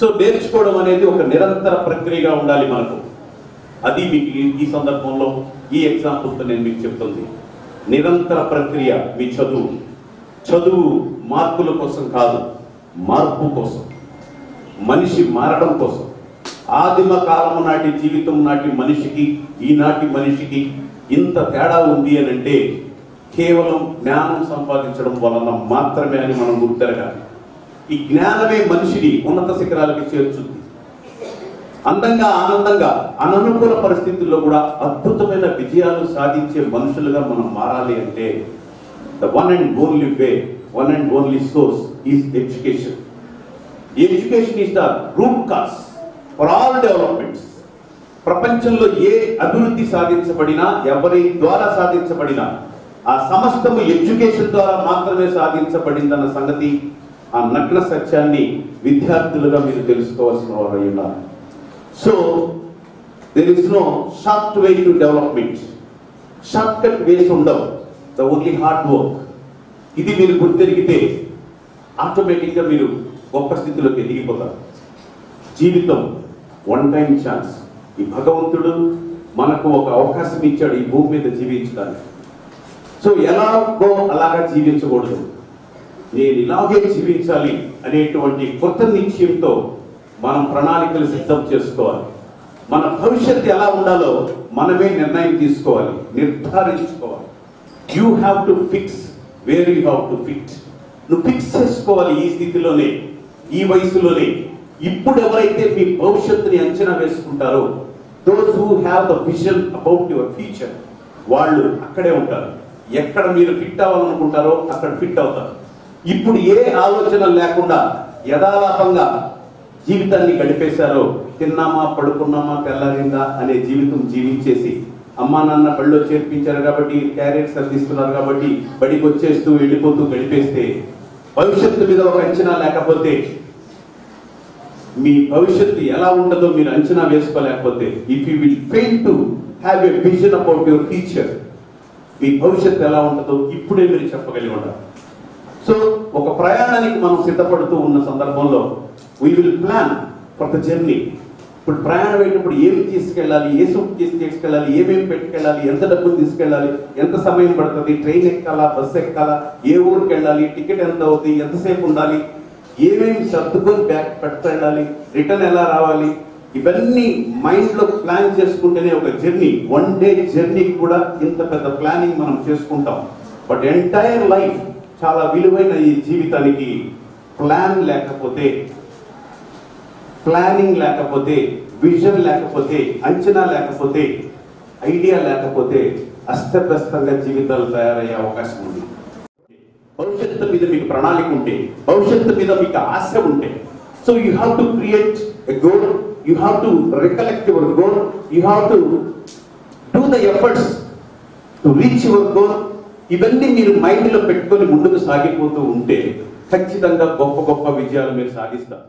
So నేర్చుకోవడం అనేది ఒక నిరంతర ప్రక్రియగా ఉండాలి మనకు. అది మీకు ఈ- సందర్భంలో ఈ ఎగ్జాంపుల్తో నేను మీకు చెప్తుంది. నిరంతర ప్రక్రియ మీ చదువు. చదువు మార్పుల కోసం కాదు మార్పు కోసం. మనిషి మారడం కోసం. ఆదిమ కాలము నాటి జీవితం నాటి మనిషికి ఈనాటి మనిషికి ఇంత తేడా ఉంది అని అంటే కేవలం జ్ఞానం సంపాదించడం వలన మాత్రమే అని మనం గుర్తెరగాలి. ఈ జ్ఞానమే మనిషిని ఉన్నత శిఖరాలకి చేర్చుంది అందంగా ఆనందంగా అననుకూల పరిస్థితుల్లో కూడా అద్భుతమైన విజయాలు సాధించే మనుషులుగా మనం మారాలి అంటే the one and only way one and only source is education education is the root cause for all developments ప్రపంచంలో ఏ అభివృద్ధి సాధించబడినా ఎవరి ద్వారా సాధించబడినా ఆ సమస్తము ఎడ్యుకేషన్ ద్వారా మాత్రమే సాధించబడిందన్న సంగతి ఆ నగ్న సత్యాన్ని విద్యార్థులుగా మీరు తెలుసుకోవాల్సిన వారు ఉన్నారు. So there is no short way to development short cut ways ఉండవు. ద ఓన్లీ హార్డ్ వర్క్ ఇది మీరు గుర్తెరిగితే ఆటోమేటిక్గా మీరు గొప్ప స్థితిలోకి ఎదిగిపోతారు జీవితం వన్ టైం ఛాన్స్ ఈ భగవంతుడు మనకు ఒక అవకాశం ఇచ్చాడు ఈ భూమి మీద జీవించడానికి. సో ఎలాగో అలాగా జీవించకూడదు. నేను ఇలాగే జీవించాలి అనేటువంటి కొత్త నిశ్చయంతో మనం ప్రణాళికలు సిద్ధం చేసుకోవాలి. మన భవిష్యత్తు ఎలా ఉండాలో మనమే నిర్ణయం తీసుకోవాలి నిర్ధారించుకోవాలి. You have to fix where you have to fit నువ్వు ఫిక్స్ చేసుకోవాలి ఈ స్థితిలోనే ఈ వయసులోనే. ఇప్పుడు ఎవరైతే మీ భవిష్యత్తుని అంచనా వేసుకుంటారో those who have the vision about your future వాళ్ళు అక్కడే ఉంటారు. ఎక్కడ మీరు ఫిట్ అవ్వాలనుకుంటారో అక్కడ ఫిట్ అవుతారు. ఇప్పుడు ఏ ఆలోచన లేకుండా యథాలాపంగా జీవితాన్ని గడిపేశారో తిన్నామా పడుకున్నామా తెల్లారిందా అనే జీవితం జీవించేసి అమ్మా నాన్న బడిలో చేర్పించారు కాబట్టి క్యారెట్స్ అందిస్తున్నారు కాబట్టి బడికి వచ్చేస్తూ వెళ్ళిపోతూ గడిపేస్తే భవిష్యత్తు మీద ఒక అంచనా లేకపోతే మీ భవిష్యత్తు ఎలా ఉండదో మీరు అంచనా వేసుకోలేకపోతే if you will fail to have a vision about your future మీ భవిష్యత్తు ఎలా ఉంటుందో ఇప్పుడే మీరు చెప్పగలిగి ఉండాలి. సో ఒక ప్రయాణానికి మనం సిద్ధపడుతూ ఉన్న సందర్భంలో we will plan for the journey ఇప్పుడు ప్రయాణం అయ్యేటప్పుడు ఏమి తీసుకెళ్ళాలి ఏ సూట్ కేసు తీసుకెళ్ళాలి ఏమేమి పెట్టుకెళ్ళాలి ఎంత డబ్బులు తీసుకెళ్ళాలి ఎంత సమయం పడుతుంది ట్రైన్ ఎక్కాలా బస్సు ఎక్కాలా ఏ ఊరికి వెళ్ళాలి టికెట్ ఎంత అవుతుంది ఎంతసేపు ఉండాలి ఏమేమి సర్దుకొని బ్యాగ్ పెట్టుకెళ్ళాలి రిటర్న్ ఎలా రావాలి ఇవన్నీ మైండ్లో ప్లాన్ చేసుకుంటేనే ఒక జర్నీ వన్ డే జర్నీ కూడా ఇంత పెద్ద ప్లానింగ్ మనం చేసుకుంటాం. బట్ ఎంటైర్ లైఫ్ చాలా విలువైన ఈ జీవితానికి ప్లాన్ లేకపోతే ప్లానింగ్ లేకపోతే విజన్ లేకపోతే అంచనా లేకపోతే ఐడియా లేకపోతే అస్తవ్యస్తంగా జీవితాలు తయారయ్యే అవకాశం ఉంది. భవిష్యత్తు మీద మీకు ప్రణాళిక ఉంటే భవిష్యత్తు మీద మీకు ఆశ ఉంటే so you have to create a goal you have to recollect your goal you have to do the efforts to reach your goal ఇవన్నీ మీరు మైండ్లో పెట్టుకొని ముందుకు సాగిపోతూ ఉంటే ఖచ్చితంగా గొప్ప గొప్ప విజయాలు మీరు సాధిస్తారు.